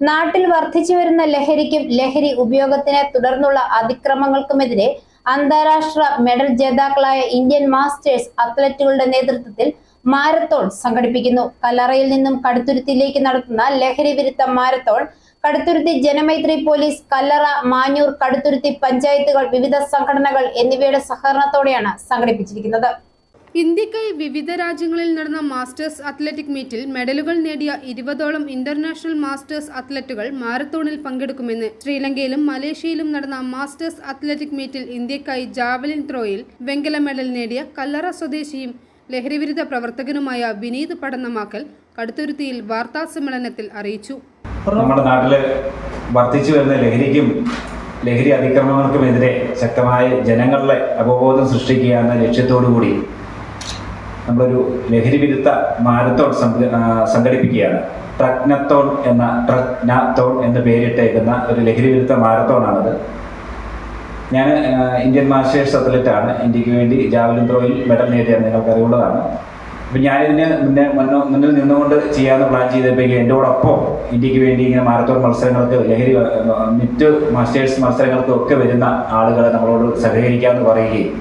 നാട്ടിൽ വർദ്ധിച്ചു വരുന്ന ലഹരിക്കും ലഹരി ഉപയോഗത്തിനെ തുടർന്നുള്ള അതിക്രമങ്ങൾക്കുമെതിരെ അന്താരാഷ്ട്ര മെഡൽ ജേതാക്കളായ ഇന്ത്യൻ മാസ്റ്റേഴ്സ് അത്ലറ്റുകളുടെ നേതൃത്വത്തിൽ മാരത്തോൺ സംഘടിപ്പിക്കുന്നു. കല്ലറയിൽ നിന്നും കടുത്തുരുത്തിയിലേക്ക് നടത്തുന്ന ലഹരി വിരുദ്ധ മാരത്തോൺ കടുത്തുരുത്തി ജനമൈത്രി പോലീസ് കല്ലറ മാഞ്ഞൂർ കടുത്തുരുത്തി പഞ്ചായത്തുകൾ വിവിധ സംഘടനകൾ എന്നിവയുടെ സഹകരണത്തോടെയാണ് സംഘടിപ്പിച്ചിരിക്കുന്നത്. ഇന്ത്യക്കായി വിവിധ രാജ്യങ്ങളിൽ നടന്ന മാസ്റ്റേഴ്സ് അത്ലറ്റിക് മീറ്റിൽ മെഡലുകൾ നേടിയ ഇരുപതോളം ഇന്റർനാഷണൽ മാസ്റ്റേഴ്സ് അത്ലറ്റുകൾ മാരത്തോണിൽ പങ്കെടുക്കുമെന്ന് ശ്രീലങ്കയിലും മലേഷ്യയിലും നടന്ന മാസ്റ്റേഴ്സ് അത്ലറ്റിക് മീറ്റിൽ ഇന്ത്യക്കായി ജാവലിൻ ത്രോയിൽ വെങ്കല മെഡൽ നേടിയ കല്ലറ സ്വദേശിയും ലഹരിവിരുദ്ധ പ്രവർത്തകനുമായ വിനീത് പടന്നമാക്കൽ കടുത്തുരുത്തിയിൽ വാർത്താ സമ്മേളനത്തിൽ അറിയിച്ചു. നമ്മുടെ നാട്ടിൽ വർദ്ധിച്ചു വരുന്ന ലഹരിക്കും ലഹരി അതിക്രമങ്ങൾക്കുമെതിരെ ശക്തമായ ജനങ്ങളുടെ അവബോധം സൃഷ്ടിക്കുക എന്ന ലക്ഷ്യത്തോടു കൂടി നമ്മളൊരു ലഹരി വിരുദ്ധ മാരത്തോൺ സംഘടിപ്പിക്കുകയാണ്. ട്രക്നത്തോൺ എന്ന ട്രക്നത്തോൺ എന്ന് പേരിട്ടേക്കുന്ന ഒരു ലഹരി വിരുദ്ധ മാരത്തോണാണത്. ഞാൻ ഇന്ത്യൻ മാസ്റ്റേഴ്സ് അത്ലറ്റാണ്. ഇന്ത്യയ്ക്ക് വേണ്ടി ജാവലിൻ ത്രോയിൽ മെഡൽ നേടിയ നിങ്ങൾക്ക് അറിവുള്ളതാണ് അപ്പം ഞാനിതിന് മുന്നേ മുന്നോ മുന്നിൽ നിന്നുകൊണ്ട് ചെയ്യാമെന്ന് പ്ലാൻ ചെയ്തപ്പോഴേക്കും എന്നോടൊപ്പം ഇന്ത്യയ്ക്ക് വേണ്ടി ഇങ്ങനെ മാരത്തോൺ മത്സരങ്ങൾക്ക് ലഹരി മിറ്റ് മാസ്റ്റേഴ്സ് മത്സരങ്ങൾക്കും ഒക്കെ വരുന്ന ആളുകളെ നമ്മളോട് സഹകരിക്കാമെന്ന് പറയുകയും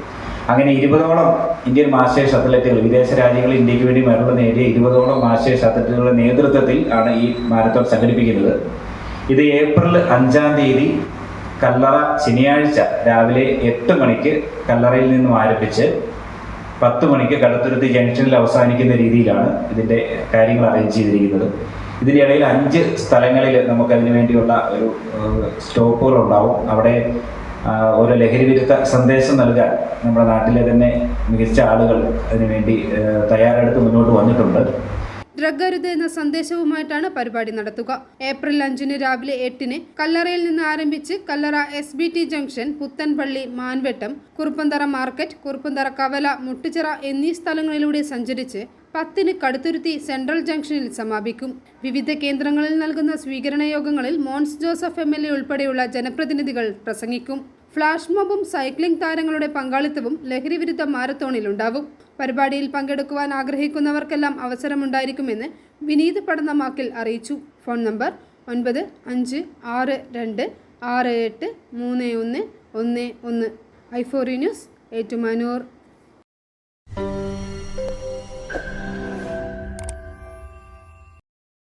അങ്ങനെ ഇരുപതോളം ഇന്ത്യൻ മാസ്റ്റേഴ്സ് അത്ലറ്റുകൾ വിദേശ രാജ്യങ്ങളിൽ ഇന്ത്യയ്ക്ക് വേണ്ടി മെഡൽ നേടിയ ഇരുപതോളം മാസ്റ്റേഴ്സ് അത്ലറ്റുകളുടെ നേതൃത്വത്തിൽ ആണ് ഈ മാരത്തോൺ സംഘടിപ്പിക്കുന്നത്. ഇത് ഏപ്രിൽ അഞ്ചാം തീയതി കല്ലറ ശനിയാഴ്ച രാവിലെ എട്ട് മണിക്ക് കല്ലറയിൽ നിന്നും ആരംഭിച്ച് പത്ത് മണിക്ക് കടുത്തുരുത്തി ജംഗ്ഷനിൽ അവസാനിക്കുന്ന രീതിയിലാണ് ഇതിന്റെ കാര്യങ്ങൾ അറേഞ്ച് ചെയ്തിരിക്കുന്നത്. ഇതിനിടയിൽ അഞ്ച് സ്ഥലങ്ങളിൽ നമുക്ക് അതിനു വേണ്ടിയുള്ള ഒരു സ്റ്റോപ്പുകൾ ഉണ്ടാവും അവിടെ ഒരു ലഹരി വിരുദ്ധ സന്ദേശം നൽകാൻ നമ്മുടെ നാട്ടിലെ തന്നെ മികച്ച ആളുകൾ അതിനുവേണ്ടി തയ്യാറെടുത്ത് മുന്നോട്ട് വന്നിട്ടുണ്ട്. ഡ്രഗ് അരുത് എന്ന സന്ദേശവുമായിട്ടാണ് പരിപാടി നടത്തുക. ഏപ്രിൽ അഞ്ചിന് രാവിലെ എട്ടിന് കല്ലറയിൽ നിന്ന് ആരംഭിച്ച് Kallara S B T junction Puthenpally Manvettom Kuruppanthara market Kuruppanthara കവല മുട്ടുചിറ എന്നീ സ്ഥലങ്ങളിലൂടെ സഞ്ചരിച്ച് പത്തിന് കടുത്തുരുത്തി സെൻട്രൽ ജംഗ്ഷനിൽ സമാപിക്കും. വിവിധ കേന്ദ്രങ്ങളിൽ നൽകുന്ന സ്വീകരണ യോഗങ്ങളിൽ Mons Joseph M L A ഉൾപ്പെടെയുള്ള ജനപ്രതിനിധികൾ പ്രസംഗിക്കും. ഫ്ലാഷ് മോബും സൈക്ലിംഗ് താരങ്ങളുടെ പങ്കാളിത്തവും ലഹരി വിരുദ്ധ മാരത്തോണിലുണ്ടാവും. പരിപാടിയിൽ പങ്കെടുക്കുവാൻ ആഗ്രഹിക്കുന്നവർക്കെല്ലാം അവസരമുണ്ടായിരിക്കുമെന്ന് വിനീത് പടന്നമാക്കിൽ അറിയിച്ചു. ഫോൺ നമ്പർ ഒൻപത് അഞ്ച് ആറ് രണ്ട് ആറ് എട്ട് മൂന്ന് ഒന്ന് ഒന്ന് ഒന്ന്. ഐഫോറി ന്യൂസ് ഏറ്റുമാനൂർ.